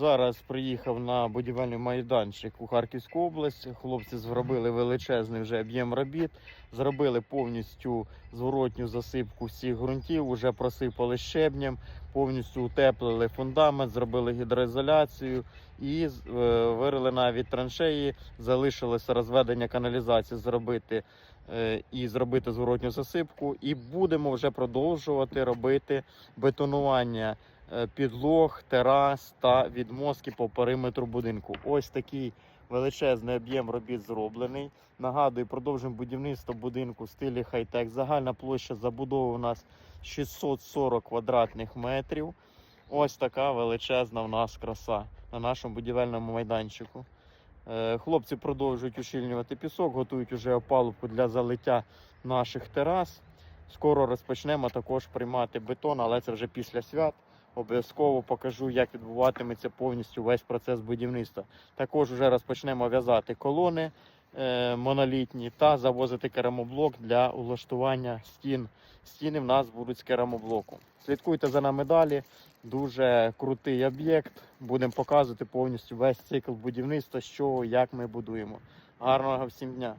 Зараз приїхав на будівельний майданчик у Харківську область. Хлопці зробили величезний вже об'єм робіт, зробили повністю зворотню засипку всіх ґрунтів, уже просипали щебнем, повністю утеплили фундамент, зробили гідроізоляцію і е, вирили навіть траншеї. Залишилося розведення каналізації зробити е, і зробити зворотню засипку. І будемо вже продовжувати робити бетонування підлог, терас та відмостки по периметру будинку. Ось такий величезний об'єм робіт зроблений. Нагадую, продовжуємо будівництво будинку в стилі хай-тек. Загальна площа забудови у нас 640 квадратних метрів. Ось така величезна в нас краса на нашому будівельному майданчику. Е, Хлопці продовжують ущільнювати пісок, готують уже опалубку для залиття наших терас. Скоро розпочнемо також приймати бетон, але це вже після свят. Обов'язково покажу, як відбуватиметься повністю весь процес будівництва. Також вже розпочнемо в'язати колони е, монолітні та завозити керамоблок для улаштування стін. Стіни в нас будуть з керамоблоку. Слідкуйте за нами далі. Дуже крутий об'єкт. Будемо показувати повністю весь цикл будівництва, що як ми будуємо. Гарного всім дня!